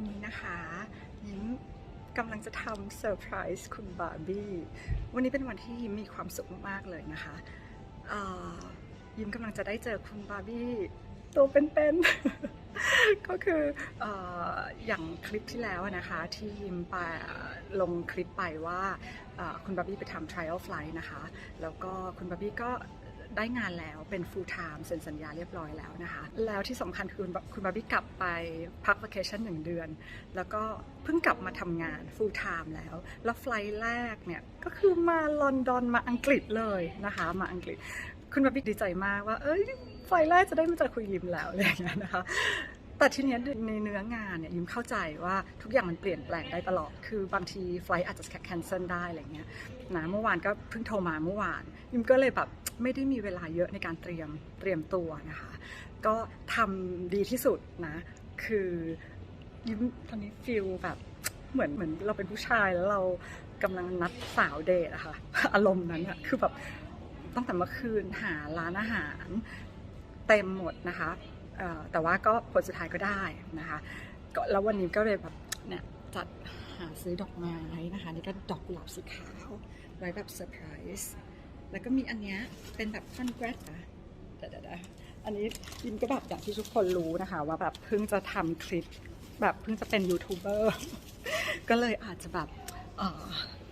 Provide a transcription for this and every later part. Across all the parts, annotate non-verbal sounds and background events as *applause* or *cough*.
วันนี้นะคะยิ้มกำลังจะทำเซอร์ไพรส์คุณบาร์บี้วันนี้เป็นวันที่ยิ้มมีความสุขมากๆเลยนะคะยิ้มกำลังจะได้เจอคุณบาร์บี้ตัวเป็นๆ ก็คืออย่างคลิปที่แล้วนะคะ ที่ยิ้มไปลงคลิปไปว่าคุณบาร์บี้ไปทำ trial flight นะคะ แล้วก็คุณบาร์บี้ก็ ได้งานแล้วเป็น full time เซ็นสัญญาเรียบร้อยแล้วนะคะ แล้วที่สำคัญคือคุณบาร์บี้กลับไปพัก vacation หนึ่งเดือน แล้วก็เพิ่งกลับมาทำงาน full time แล้ว แล้วไฟล์แรกเนี่ยก็คือมาลอนดอนมาอังกฤษเลยนะคะ มาอังกฤษ คุณบาร์บี้ดีใจมากว่า เอ้ยไฟล์แรกจะได้มาเจอคุยยิมแล้วอะไรอย่างเงี้ยนะคะ แต่ทีเนี้ยในเนื้องานเนี่ยยิมเข้าใจว่าทุกอย่างมันเปลี่ยนแปลงได้ตลอด คือบางทีไฟล์อาจจะแคนเซิลได้อะไรเงี้ยนะเมื่อวานก็เพิ่งโทรมาเมื่อวานยิมก็เลยแบบไม่ได้มีเวลาเยอะในการเตรียมเตรียมตัวนะคะ ก็ทำดีที่สุดนะ คือยิมตอนนี้ฟิลแบบเหมือนเหมือนเราเป็นผู้ชายแล้วเรากำลังนัดสาวเดทอะค่ะอารมณ์นั้นอะคือแบบตั้งแต่เมื่อคืนหาร้านอาหารเต็มหมดนะคะ แต่ว่าก็ผลสุดท้ายก็ได้นะคะก็แล้ววันนี้ก็เลยแบบเนี่ยจัดหาซื้อดอกไม้นะคะ นี่ก็ดอกกุหลาบสีขาวไว้แบบเซอร์ไพรส์แล้วก็มีอันเนี้ยเป็นแบบคอนแกรสอะเดี๋ยวๆอันนี้ยินก็แบบอย่างที่ทุกคนรู้นะคะ ว่าแบบเพิ่งจะทำคลิปแบบเพิ่งจะเป็นยูทูบเบอร์ก็เลยอาจจะแบบ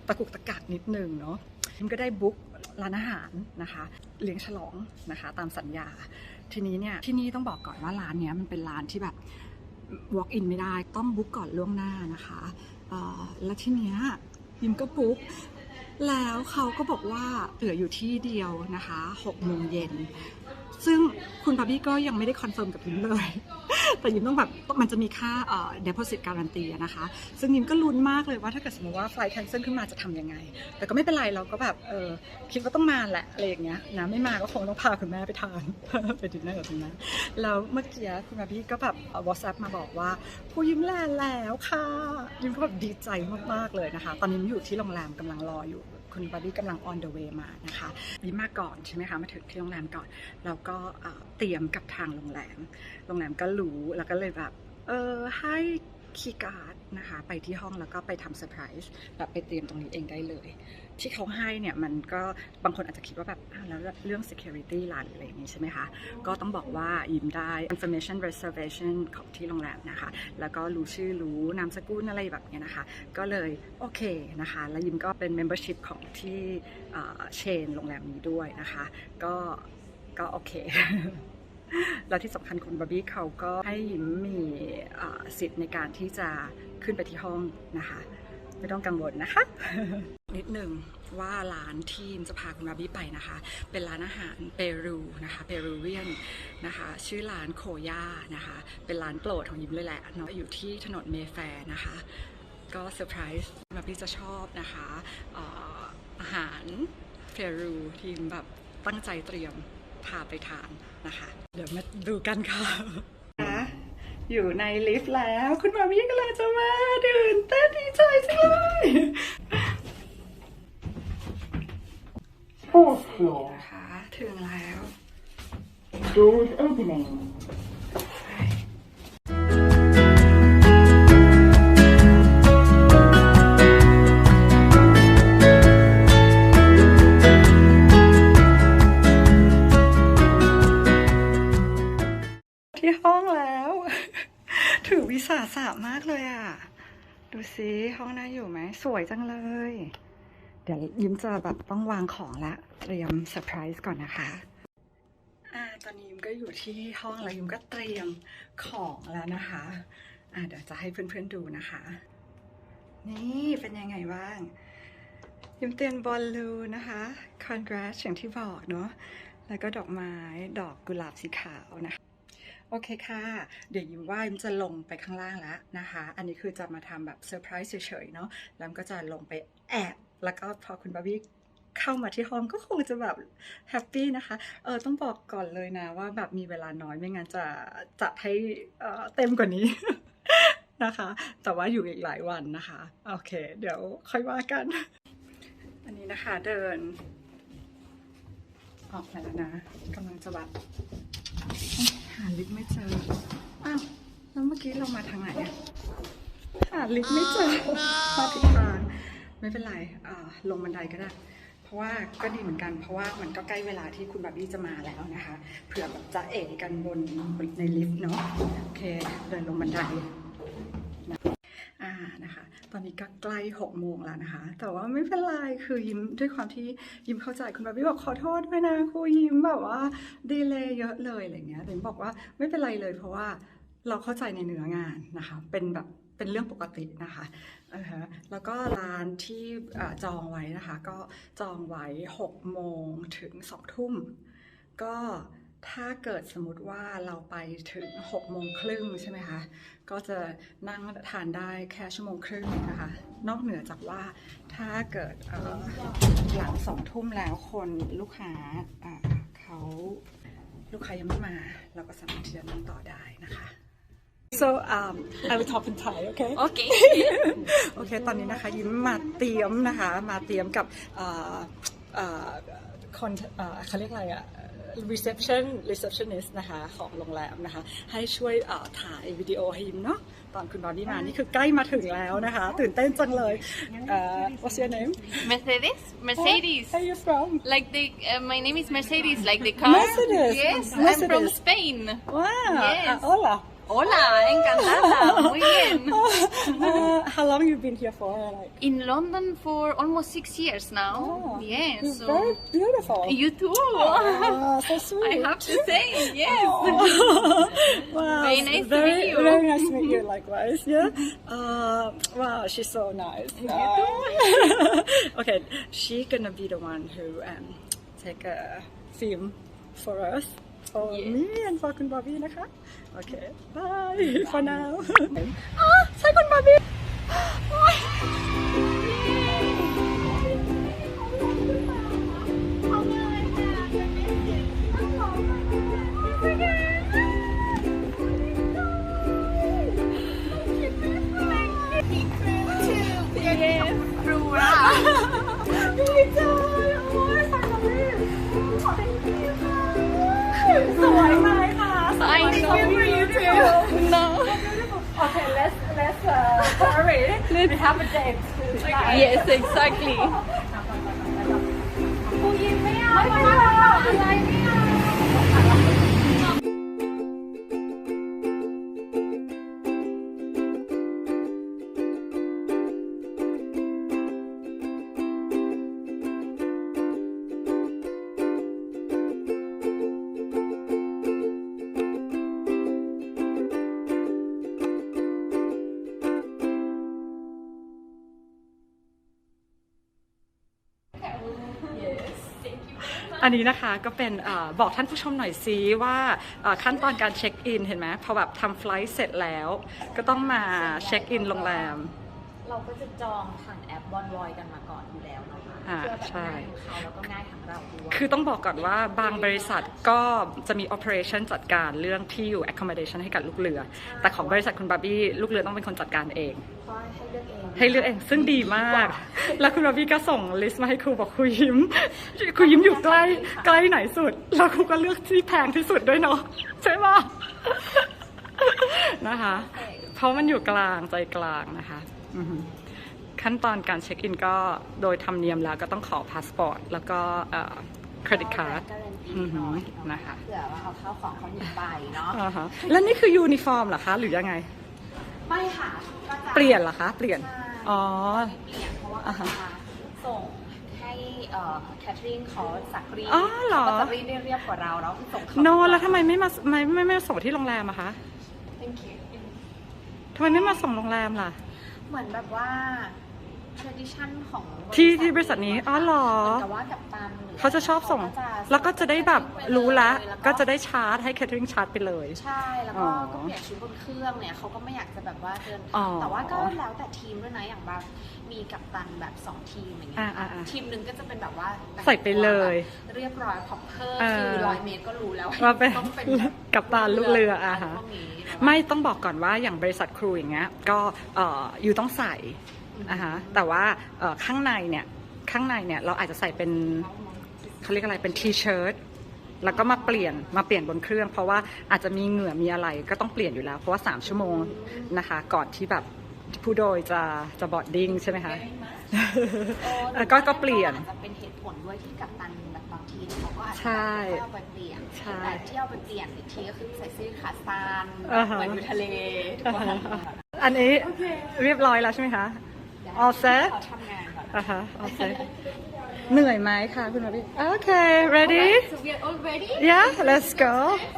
ตะกุกตะกักนิดนึงเนาะยิมก็ได้บุ๊กร้านอาหารนะคะ เลี้ยงฉลองนะคะ ตามสัญญา ทีนี้เนี่ยที่นี่ต้องบอกก่อนว่าร้านเนี้ยมันเป็นร้านที่แบบ walk in ไม่ได้ต้องบุ๊กก่อนล่วงหน้านะคะแล้วทีเนี้ยยิมก็บุ๊กแล้วเขาก็บอกว่าเหลืออยู่ที่เดียวนะคะ6โมงเย็น ซึ่งคุณบาร์บี้ก็ยังไม่ได้คอนเฟิร์มกับยิมเลย แต่ยิมต้องแบบมันจะมีค่าเอ่อ deposit guarantee นะคะ ซึ่งยิมก็ลุ้นมากเลยว่าถ้าเกิดสมมติว่าไฟล์ cancel ขึ้นมาจะทำยังไง แต่ก็ไม่เป็นไรเราก็แบบเออคิดว่าต้องมาแหละอะไรอย่างเงี้ยนะไม่มาก็คงต้องพาคุณแม่ไปทาน ไปดินเนอร์กับคุณแม่แล้วเมื่อกี้คุณบาร์บี้ก็แบบวอทแอปมาบอกว่าผู้ยิมแลแล้วค่ะยิมก็แบบดีใจมากๆเลยนะคะ ตอนนี้อยู่ที่โรงแรมกำลังรออยู่ คุณบาร์บี้กำลัง on the way มานะคะยิมมาก่อนใช่ไหมคะ มาถึงที่โรงแรมก่อน แล้วก็เอ่อเตรียมกับทางโรงแรม โรงแรมก็รู้ แล้วก็เลยแบบ เออให้ คีย์การ์ดนะคะ ไปที่ห้องแล้วก็ไปทำเซอร์ไพรส์แบบไปเตรียมตรงนี้เองได้เลย ที่เขาให้เนี่ยมันก็บางคนอาจจะคิดว่าแบบอ้าวแล้วเรื่อง security ล่ะหรืออะไรอย่างนี้ใช่ไหมคะ ก็ต้องบอกว่ายิมได้ information reservation ของที่โรงแรมนะคะ แล้วก็รู้ชื่อรู้นามสกุลอะไรแบบเนี้ยนะคะ ก็เลยโอเคนะคะ แล้วยิมก็เป็น membership ของที่เชนโรงแรมนี้ด้วยนะคะ ก็ก็โอเค แล้วที่สำคัญคุณบาร์บี้เขาก็ให้ยิ้มมีสิทธิ์ในการที่จะขึ้นไปที่ห้องนะคะ ไม่ต้องกังวลนะคะ นิดหนึ่งว่าร้านที่จะพาคุณบาร์บี้ไปนะคะ เป็นร้านอาหารเปรูนะคะเปรูเวียนนะคะ ชื่อร้านโคย่านะคะ เป็นร้านโปรดของยิ้มเลยแหละเนาะอยู่ที่ถนนเมแฟร์นะคะ ก็เซอร์ไพรส์บาร์บี้จะชอบนะคะอาหารเปรูทีมแบบตั้งใจเตรียม พาไปทานนะคะ เดี๋ยวมาดูกันค่ะอยู่ในลิฟต์แล้ว คุณมามี่กำลังจะมาดื่นเต้นดีใจจังเลย Fourth floor. นะคะถึงแล้ว Doors opening. ดูสิห้องน่าอยู่ไหม สวยจังเลย เดี๋ยวยิ้มจะแบบต้องวางของละ เตรียมเซอร์ไพรส์ก่อนนะคะอ่าตอนนี้ยิ้มก็อยู่ที่ห้องแล้วยิ้มก็เตรียมของแล้วนะคะอ่าเดี๋ยวจะให้เพื่อนๆดูนะคะ นี่เป็นยังไงบ้าง ยิ้มเตรียมบอลลูนะคะ congrats อย่างที่บอกเนาะแล้วก็ดอกไม้ดอกกุหลาบสีขาวนะคะ โอเคค่ะ เดี๋ยวยิ้มว่ายิ้มจะลงไปข้างล่างแล้วนะคะ อันนี้คือจะมาทำแบบเซอร์ไพรส์เฉยๆเนาะ แล้วก็จะลงไปแอบ แล้วก็พอคุณบาร์บี้เข้ามาที่ห้องก็คงจะแบบแฮปปี้นะคะ เออต้องบอกก่อนเลยนะว่าแบบมีเวลาน้อยไม่งั้นจะจัดให้เเต็มกว่านี้นะคะ แต่ว่าอยู่อีกหลายวันนะคะ โอเค เดี๋ยวค่อยว่ากัน อันนี้นะคะเดิน ออกมาแล้วนะกำลังจะแบบ หาลิฟต์ไม่เจอ อ้าว แล้วเมื่อกี้เรามาทางไหนอะหาลิฟต์ไม่เจอมาผิดทาง ไม่เป็นไรอ่าลงบันไดก็ได้ เพราะว่าก็ดีเหมือนกัน เพราะว่ามันก็ใกล้เวลาที่คุณบาร์บี้จะมาแล้วนะคะ เผื่อแบบจะเอกกันบนบนในลิฟต์เนาะ โอเค เดินลงบันไดอ่า นะคะ ตอนนี้ก็ใกล้หกโมงแล้วนะคะ แต่ว่าไม่เป็นไร คือยิ้มด้วยความที่ยิ้มเข้าใจคุณบาร์บี้บอกขอโทษด้วยนะครูยิ้มแบบว่าดีเลยเยอะเลยอะไรเงี้ยแต่ยิ้มบอกว่าไม่เป็นไรเลย เพราะว่าเราเข้าใจในเนื้องานนะคะ เป็นแบบเป็นเรื่องปกตินะคะะแล้วก็ร้านที่จองไว้นะคะ ก็จองไว้6โมงถึง2ทุ่ม ก็ ถ้าเกิดสมมติว่าเราไปถึง6โมงครึ่งใช่ไหมคะ ก็จะนั่งทานได้แค่ชั่วโมงครึ่งนะคะ นอกเหนือจากว่าถ้าเกิดเอ่อหลังสองทุ่มแล้วคนลูกค้าอ่าเขาลูกค้ายังไม่มา เราก็สามารถที่จะนั่งต่อได้นะคะ so um I will talk in Thai okay โอเคโอเคตอนนี้นะคะยิ้มมาเตรียมนะคะ มาเตรียมกับเอ่อเอ่อคนเอ่อเขาเรียกอะไรอะ reception receptionist นะคะของโรงแรมนะคะ ให้ช่วยเอ่อถ่ายวิดีโอให้ยิ้มเนาะตอนคุณบอดี้มานี่คือใกล้มาถึงแล้วนะคะ ตื่นเต้นจังเลยเอ่อ what's your name Mercedes? Mercedes. Where are you from Like the, uh, my name is Mercedes, like the car. Mercedes. Yes, I'm from Mercedes. Spain. wow Yes. uh, hola Hola, encantada. Muy bien. *laughs* Uh, how long you been here for like In London for almost six years now. oh, yes. you're So very beautiful you too. Ah, so *laughs* sweet I have to say yes. *laughs* wow, Very nice to meet you. Very nice to meet you, likewise. Yeah. Uh, wow, she's so nice. Uh, okay, she gonna be the one who um take a film for us. For Yeah. me and for คุณบอบบี้นะคะ Okay, bye for now. อ๋อใช่คุณบอบบี้โอ๊ย Yes. True. ดีใจ Know you too. No. *laughs* Okay, let's let's uh, hurry. We have a date tonight. Yes, exactly. *laughs* อันนี้นะคะก็เป็นอบอกท่านผู้ชมหน่อยซิว่าขั้นตอนการเช็คอินเห็นไหมพอแบบทำไฟลท์เสร็จแล้ว ก็ต้องมาเช็คอินโรงแรม เราก็จะจองผ่านแอปบอนวอยกันมาก่อนอยู่แล้วเนาะ อ่าเพื่อแบบใช่ง่ายทั้งเขาแล้วก็ง่ายทั้งเราด้วยคือต้องบอกก่อนว่าบางบริษัทก็จะมี operation จัดการเรื่องที่อยู่ accommodation ให้กับลูกเรือ แต่ของบริษัทคุณบาร์บี้ลูกเรือต้องเป็นคนจัดการเองเพราะให้เลือกเองให้เลือกเองซึ่งดีมาก แล้วคุณบาร์บี้ก็ส่งลิสต์มาให้ครูบอกครูยิ้มครูยิ้มอยู่ใกล้ใกล้ไหนสุด แล้วครูก็เลือกที่แพงที่สุดด้วยเนาะใช่ปะนะคะ เพราะมันอยู่กลางใจกลางนะคะ อือหือ ขั้นตอนการเช็คอินก็โดยธรรมเนียมแล้วก็ต้องขอพาสปอร์ตแล้วก็เครดิตการ์ดการันตีอือหืหอน่อยนะคะเผื่อว่าเอาข้าวของเขาหนีไปเนาะอ่าฮะแล้วนี่คือยูนิฟอร์มเหรอคะ หรือยังไง ไม่ค่ะก็จะเปลี่ยนเหรอคะ เปลี่ยน อ๋อเปลี่ยนเพราะว่าอ่าฮะเขาจะส่งให้เอ่อแคทเธอรีนเขาสักรีดอ๋อเหรอเขาก็จะรีดได้เรียบกว่าเราแล้วส่งเขาโนแล้วทำไมไม่มาไม่ไม่ไม่มาส่งที่โรงแรมอะคะ Thank you ทำไมไม่มาส่งโรงแรมล่ะ เหมือนแบบว่า tradition ของที่ที่บริษัทนี้อ๋อเหรอเหมือนกับว่ากับตันหรือเขาจะชอบส่ง เขาจะแล้วก็จะได้แบบรู้ละแวก็จะได้ชาร์จให้แคทเธอรีนชาร์จไปเลย ใช่ แล้วอ๋ก็อก็เปลี่ยนชุดบนเครื่องเนี่ยเขาก็ไม่อยากจะแบบว่าเดิน อ๋อแต่ว่าก็แล้วแต่ทีมด้วยนะ อย่างบางมีกัปตันแบบสองทีมอย่างเงี้ยอ่าอ่าอ่าทีมหนึ่งก็จะเป็นแบบว่าแต่งใส่ไปเลยตัวแบบเรียบร้อยพอเพิ่มเออ คือร้อยเมตรก็รู้แล้วว่าเป็นต้องเป็นแบบกัปตันลูกเรืออะฮะ พวกนี้แล้วไม่ต้องบอกก่อนว่าอย่างบริษัทครูอย่างเงี้ยก็เอ่ออยู่ต้องใส่ อะฮะแต่ว่าเอ่อข้างในเนี่ยข้างในเนี่ยเราอาจจะใส่เป็นเขาเรียกอะไรเป็นทีเชิ้ตแล้วก็มาเปลี่ยนมาเปลี่ยนบนเครื่อง เพราะว่าอาจจะมีเหงื่อมีอะไรก็ต้องเปลี่ยนอยู่แล้ว เพราะว่า 3 ชั่วโมงนะคะ ก่อนที่แบบผู้โดยจะจะบอดดิ้งใช่ไหมคะแล้วก็ก็เปลี่ยนอาจจะเป็นเหตุผลด้วยที่กัปตันแบบบางทีเขาก็อาจจะใช่ไม่เอาไปเปลี่ยนใช่แต่ที่เอาไปเปลี่ยนอีกทีก็คือใส่เสื้อขาสั้นอ่าฮะเหมือนอยู่ทะเลทุกวันอันนี้เรียบร้อยแล้วใช่ไหมคะ All set เขาทำงานก่อน อ่าฮะ all *laughs* set เหนื่อยไหมคะคุณมาพี่โอเค ready so we are all ready yeah let's go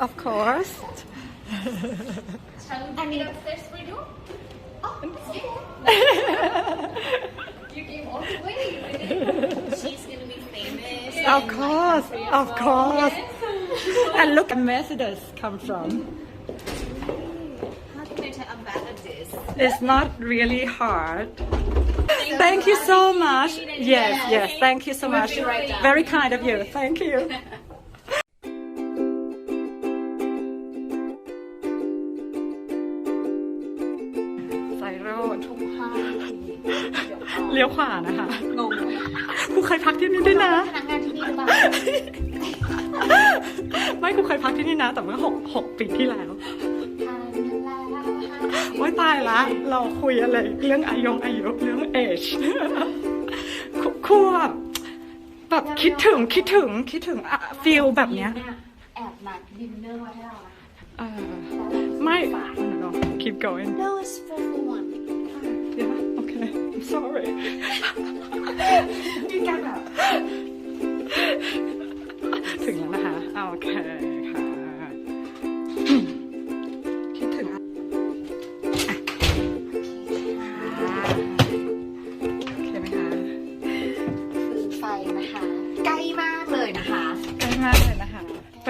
of course I need upstairs for *laughs* you oh you came all the way she's gonna be famous of course of course and look at Mercedes come from how can I tell I'm bad at this it's not really hard thank you so much yes yes thank you so much be right down. very kind of you thank you ไซโรดทุ่มห้านาทีเดี๋ยวก่อนเลี้ยวขวานะคะ งงครูเคยพักที่นี่ด้วยนะ พนักงานที่นี่หรือเปล่าไม่ครูเคยพักที่นี่นะ แต่เมื่อหกหกปีที่แล้ว ตายละ เราคุยอะไรเรื่องอายุอายุเรื่องเอชครูแบบแบบคิดถึงคิดถึงคิดถึงฟิลแบบเนี้ยเนี่ยแอบนัดดินเนอร์ไว้ให้เรานะเออไม่ no no keep going No it's for one yeah okay I'm sorry มีการแบบถึงแล้วนะคะอ่าโอเค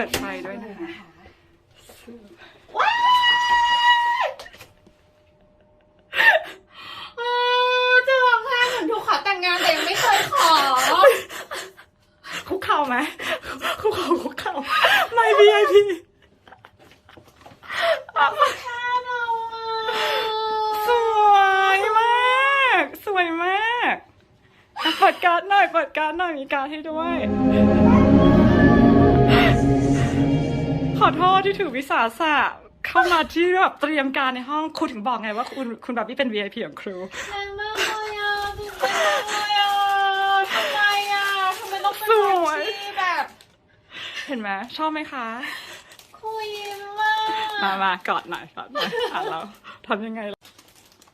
ปิดไฟด้วยนะคะว้ายโอ้จะร้องไห้เหมือนถูกขอแต่งงานแต่ยังไม่เคยขอ คุกเข่าไหมคุกเข่าคุกเข่าไม่ VIP ค่าเราอะสวยมาก สวยมากอะเปิดการ์ดหน่อย เปิดการ์ดหน่อย มีการ์ดให้ด้วย ขอโทษที่ถือวิสาสะเข้ามาที่แบบเตรียมการในห้องคุณถึงบอกไงว่าคุณคุณแบบนี้เป็น VIP ของครูแรงมากเลยอะตื่นเต้นมากเลยอะทำไมอะทำไมต้องเป็นสคนวยที่แบบ เห็นไหมชอบไหมคะคุยมากมามากอดหน่อยกอดหน่อยอะเราทำยังไงล่ะ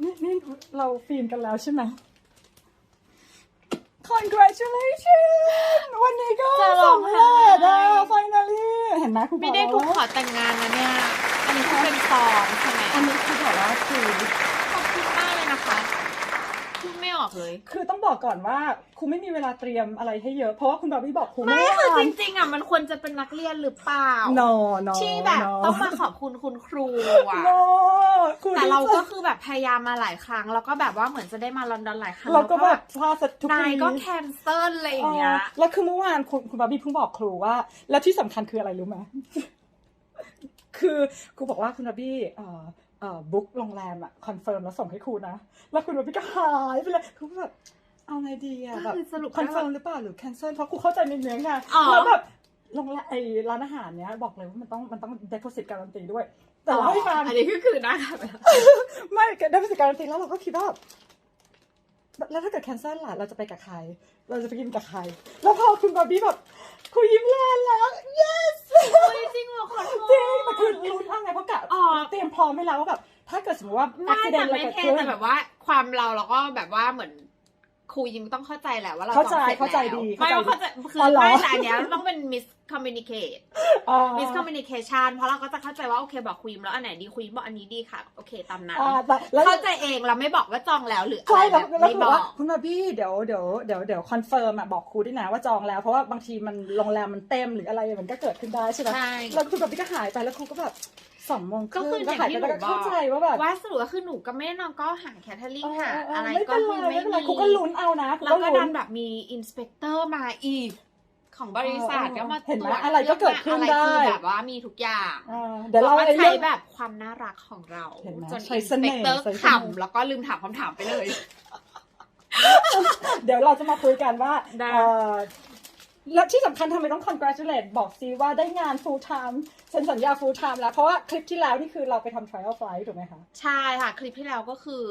นี่นี่เราฟิล์มกันแล้วใช่ไหม congratulations วันนี้ก็สำเร็จอะ finally เห็นไหมคุณไม่ได้ถูกขขอแต่งงานนะเนี่ย อันนี้คือเป็นซองใช่ไหมอันนี้คือบอกว่าคือ ขอบคุณมากเลยนะคะพูดไม่ ออกเลยคือต้องบอกก่อนว่าครูไม่มีเวลาเตรียมอะไรให้เยอะ เพราะว่าคุณบาร์บี้บอกครูไม่ไม่คือทัจนริงๆอะมันควรจะเป็นนักเรียนหรือเปล่า no no ที่แบบ no ต้องมาขอบคุณคุณครูอะ no ครูแต่เราก็คือแบบพยายามมาหลายครั้ง แล้วก็แบบว่าเหมือนจะได้มาลอนดอนหลายครั้งเราก็แบบล้วพลาดสักทุกนายทีก็แคนเซิลอะไรอย่างเงี้ยเออแล้วคือเมื่อวานคุณคุณบาร์บี้เพิ่งบอกครูว่า แล้วที่สำคัญคืออะไรรู้ไหมคือครูบอกว่าคุณบาร์บี้เอ่อเอ่อ บุ๊กโรงแรมอะคอนเฟิร์มแล้วส่งให้ครูนะ แล้วคุณบาร์บี้ก็หายไปเลยครูก็แบบเอาไงดีอะแบบก็คือสรุปคอนเฟิร์มหรือเปล่าหรือแคนเซิลเพราะครูเข้าใจในเนื้องานอ๋อแล้วแบบโรงแรมไอ้ร้านอาหารเนี้ยบอกเลยว่ามันต้องมันต้องเด p o s i t การันตีด้วย แต่เราให้ฟังอันนี้ก็คือนะคะไม่ได้ประสบการณ์จริงแล้วเราก็คิดว่าแล้วถ้าเกิดแคนเซิลล่ะเราจะไปกับใคร เราจะไปกินกับใคร แล้วพอคุณบาร์บี้แบบ คุยยิ้มแลนแล้ว yes จริงเหรอขอโทษ จริงแต่คือลุ้นเอาไงเพราะกะอ๋อ เตรียมพร้อมไว้แล้วว่าแบบ ถ้าเกิดสมมติว่า ไม่อุบิเหแต่ตุอะไรไม่เกิดเท่ขึ้น แต่แบบว่าความเราเราก็แบบว่าเหมือน ครูยิมต้องเข้าใจแหละว่าเราเข้าใจจองสร็จเข้าใจแล้วดีไม่เข้าใจเข้าใจคืออ๋อเหรอไม่แต่อันเนี้ยต้องเป็น miscommunicate อ่า miscommunication เพราะเราก็จะเข้าใจว่าโอเคบอกครูยิมแล้วอันไหนดีครูยิมบอกอันนี้ดีค่ะ โอเคตามนั้นอ่าแต่แล้วเข้าใจเองเราไม่บอกว่าจองแล้วหรืออะใช่ไรแล้วแบบแล้วไม่คือบอว่ากคุณบาร์บี้เดี๋ยวเดี๋ยวเดี๋ยวเดี๋ยวคอนเฟิร์มอะบอกครูด้วยนะว่าจองแล้วเพราะว่าบางทีมันโรงแรมมันเต็มหรืออะไรมันก็เกิดขึ้นได้ใช่ไหมใช่แล้วคุณบาร์บี้ก็หายไปแล้วครูก็แบบ สองโมงคก็รึ่งคืออย่างหายที่ไปหนูแล้วก็บอเข้ากใจว่าแบบว่าสรุปก็คือหนูก็ไม่ได้นอนก็หาแคทเธอรีนหาอะไรไม่ก็เป็นไรคือไม่ไม่เป็นไรมีครูก็ลุ้นเอานะครูแล้วก็ลุ้ดันแบบมีอินสเปกเตอร์มาอีกของบริษัทเออก็มาเห็นไหมตรวจอะไรก็เกิดขึ้นอะไรได้คือแบบว่ามีทุกอย่างอ่าเดี๋ยวเราก็ไอ้ใช้เรื่องแบบความน่ารักของเราเห็นไหมจนใช้อินเสสน่เปห์กเตอร์ใช้เสน่ห์ขำแล้วก็ลืมถามคำถามไปเลย เดี๋ยวเราจะมาคุยกันว่าได้เอ่อ แล้วที่สำคัญทำไมต้อง congratulate บอกซีว่าได้งาน full time เซ็นสัญญา full time แล้ว เพราะว่าคลิปที่แล้วนี่คือเราไปทำ trial flight ถูกไหมคะ ใช่ค่ะ คลิปที่แล้วก็คือ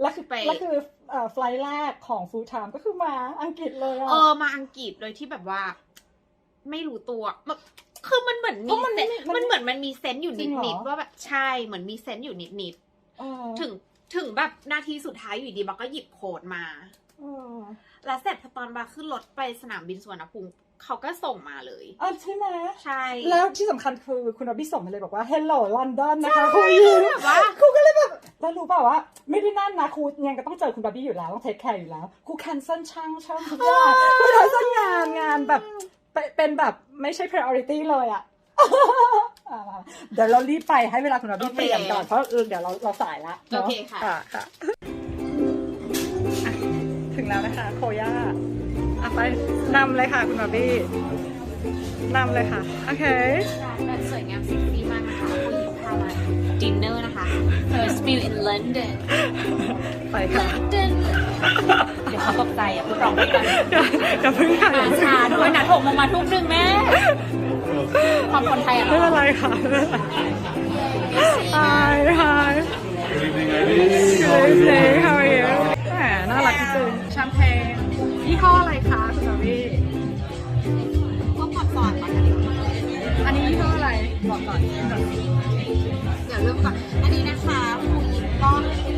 แล้วคือไปแล้วคือเอ่อ flight แรกของ full time ก็คือมาอังกฤษเลยอะเออมาอังกฤษโดยที่แบบว่า ไม่รู้ตัวมันคือมันเหมือนเพมีราะมันเซนไม่มันมันเหมือนมันมีเซนต์อยู่จริงเหรอ นิดๆว่าแบบใช่เหมือนมีเซนต์อยู่นิดเออๆถึงถึงแบบนาทีสุดท้ายอยู่ดีมันก็หยิบโค้ดมา เออ แล้วเสร็จพอตอนบาขึ้นรถไปสนามบินสุวรรณภูมิเขาก็ส่งมาเลยอะใช่ไหมใช่ แล้วที่สำคัญคือคุณอบิส่งมาเลยบอกว่า hello London นะคะครูยิมแบบว่าครูก็เลยแบบแล้วรู้เปล่าว่า ไม่ได้นั่นนะครูยังก็ต้องเจอคุณบาร์บี้อยู่แล้ว ต้องเทคแคร์อยู่แล้วครูแคนเซิลช่างช่างทุกอย่างครูแคนเซิลงานงานแบบเป็นเป็นแบบไม่ใช่ priority เลยอะอ่าเดี๋ยวเรารีบไปให้เวลาคุณบาร์บี้เปลี่ยนก่อนเพราะเออเดี๋ยวเราเราสายละโอเนาะเคค่ะอะค่ะอะ ถึงแล้วนะคะ โคย่าอะไปนำเลยค่ะคุณบาร์บี้นำเลยค่ะ โอเคแบบสวยงามเซ็กซี่มากนะคะผู้หญิงพามาดินเนอร์นะคะ first meal in London ไปค่ะ London เดี๋ยวเขาตกใจอะพูดร้องด้วยกันอย่าเพิ่งค่ะมาช้าด้วยนะถกมามาทุกหนึ่งแม่ความคนไทยอะไม่เป็นไรค่ะไม่เป็นไร Hi Hi Good evening How are you แห มน่ารักจริงๆแชมเปญยี่ห้ออะไรคะคุณบาร์บี้พวกความสอนก่อนนะอันนี้ยี่ห้ออะไรบอกก่อนเดี๋ยวเริ่มก่อนอันนี้นะคะผู้หญิงก็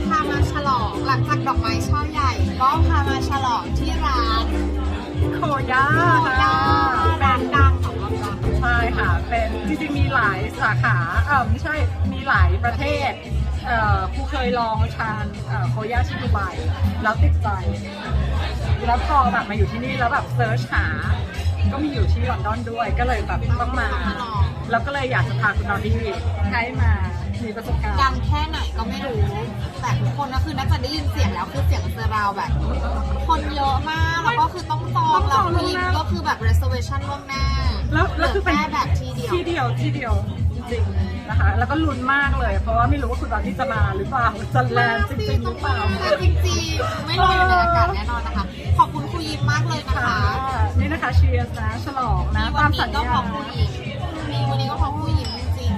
พามาฉลองหลังจากดอกไม้ช่อใหญ่ ก็พามาฉลองที่ร้านโคย่าโคย่าร้านดังของลอนดอนใช่ค่ะ เป็นจริงๆมีหลายสาขาเออไม่ใช่มีหลายประเทศเอ่อ ครูเคยลองทานเอ่อโคย่าที่ดูไบแล้วติดใจ แล้วพอแบบมาอยู่ที่นี่แล้วแบบเซิร์ชหา ก็มีอยู่ที่ลอนดอนด้วย ก็เลยแบบต้องมา แล้วก็เลยอยากจะพาคุณนอดี้ให้มามีประสบการณ์ดังแค่ไหนก็ไม่รู้ แต่ทุกคนก็คือน่าจะได้ยินเสียงแล้วคือเสียงเซอร์ราวแบบ คนเยอะมากแล้วก็คือต้องจองต้องจแล้อวงล่วงมีหน้าก็คือแบบ reservation ล่วงหน้าแล้วแล้วคือเป็นเหลือแค่แบบที่เดียวที่เดียวที่เดียวจ ริงๆนะคะ แล้วก็ลุ้นมากเลย เพราะว่าไม่รู้ว่าคุณตอนที่จะมาหรือเปล่าจะแลนด์จริงๆหรือเปล่าจริงๆไม่รออยู่ในอากาศแน่นอนนะคะ ขอบคุณครูยิมมากเลยนะคะค่ะนี่นะคะเชียร์นะฉลองนะวัตามนี้สัญก็ญาขอบครูยิมมีวันนี้ก็ขอบครูยิมจริง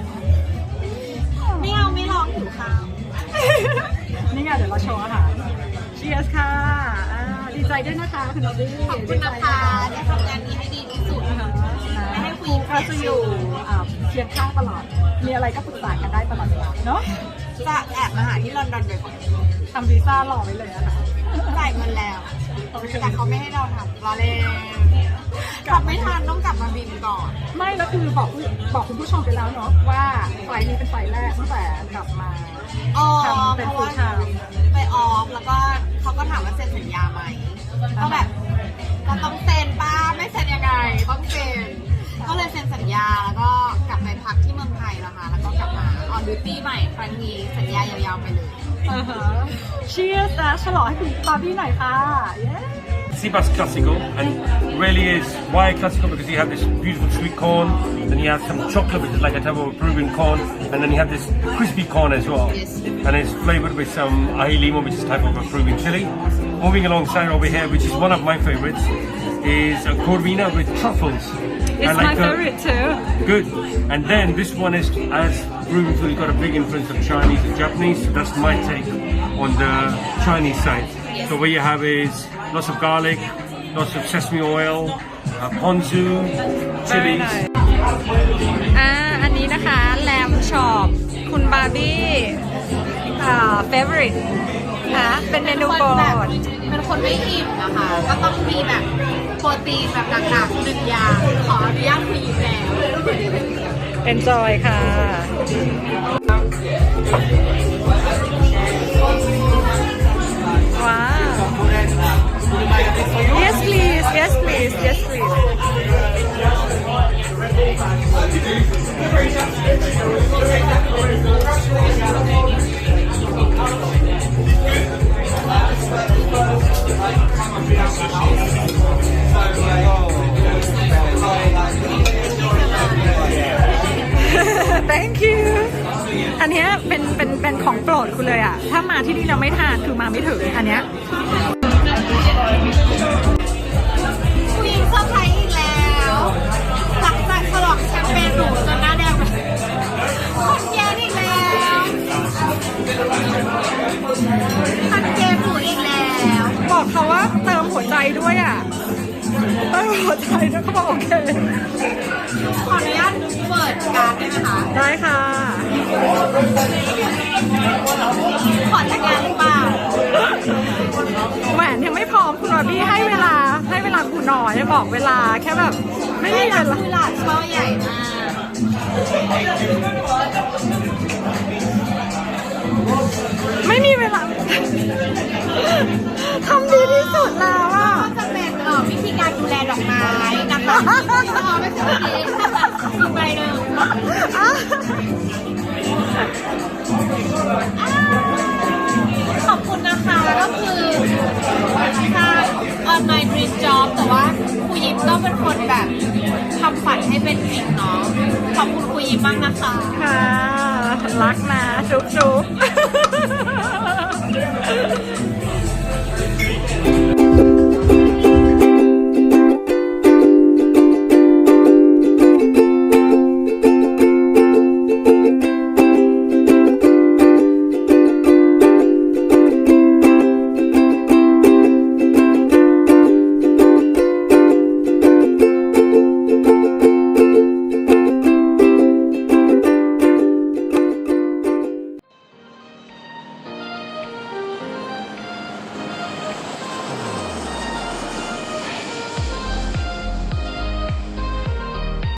ๆไม่เอาไม่ลองหิวข้าวนี่ไงเดี๋ยวเราโชว์อาหารเชียร์ค่ะอ่าดีใจด้วยนะคะคุณดอดี้ขอบคุณนะคะได้ทำงานนี้ให้ดีที่สุดนะคะ ไม่ให้นะคุคยรูก็จะอยู่อ่าเคียงข้างตลอด มีอะไรก็ปรึกษากันได้ตลอดเวลาเนาะจะแอบมาหาที่ลอนดอนบ่อยทำวีซ่ารอไว้เลยนะคะๆจ่ายเงินแล้ว แต่เขาไม่ให้เราทำรอเล่นกลับไม่ทันต้องกลับมาบินก่อน ไม่แล้วคือบอกผู้บอกคุณผู้ชมไปแล้วเนาะว่าไฟล์นี้เป็นไฟล์แรกตั้งแต่กลับมา อ๋อทำเป็นเพราะว่า full time ไปออฟแล้วก็เขาก็ถามว่าเซ็นสัญญาไหมก็แบบก็ต้องเซ็นป้าไม่เซ็นยังไง ต้องเซ็น ก็เลยเซ็นสัญญาแล้วก็กลับไปพักที่เมืองไทยแล้วค่ะ แล้วก็กลับมาออนดิวตี้ใหม่ครั้งนี้สัญญายาวๆไปเลยอ่าฮะเชียร์นะฉลองให้คุณบาร์บี้หน่อยค่ะเย้ Seabass classical and really is why classical because you have this beautiful sweet corn, then you have some chocolate which is like a type of Peruvian corn, and then you have this crispy corn as well. Yes. And it's flavored with some ají limo which is type of a Peruvian chili. Moving alongside over here, which is one of my favorites, is a corvina with truffles. It's I like my the- favorite too Good. And then this one is as Peruvian food, it's got a big influence of Chinese and Japanese. So that's my take on the Chinese side. So what you have is lots of garlic, lots of sesame oil, uh, ponzu, Very chilies. nice อ่า อันนี้นะคะแลมช็อปคุณบาร์บี้ อ่า favorite ค่ะเป็นเมนูโปรด เป็น คนไม่อิ่มนะคะ ก็ต้องมีแบบโปรตีนแบบหนักๆหนึ่งอย่างขออนุญาตคุยแล้ว enjoy ค่ะ ว้าว yes please yes please yes please thank you อันนี้เป็นเป็นเป็นของโปรดคุณเลยอะ ถ้ามาที่นี่เราไม่ทานคือมาไม่ถึงอันเนี้ยคุยหญิงเซอร์ไพรส์อีกแล้ว หลังจากฉลองแชมเปญหนูจน คันเกมหนูอีกแล้ว บอกเขาว่าเติมหัวใจด้วยอะเติมหัวใจด้วยเขาบอกโอเค ขออนุญาตเปิดการดได้ไหมคะ ได้ค่ะ ขอจัดการหรือเปล่าแหวนยังไม่พร้อมคุณบาร์บี้ให้เวลาให้เวลาคุณหน่อยบอกเวลาแค่แบบ ไม่มีไม่เวรับลา คือหลานช่อใหญ่มาก ไม่มีเวลา ทำดีที่สุดแล้วอะจะเป็นเอ่อวิธีการดูแลดอกไม้นะคะอ๋อไม่ใช่เมื่อกี้อีกใบหนึ่งขอบคุณนะคะ ก็คือทา on my dream job แต่ว่าครูยิมก็เป็นคนแบบทำฝันให้เป็นจริงเนาะขอบคุณครูยิมมากนะคะ ค่ะ รักนะจุ๊บจุ๊บ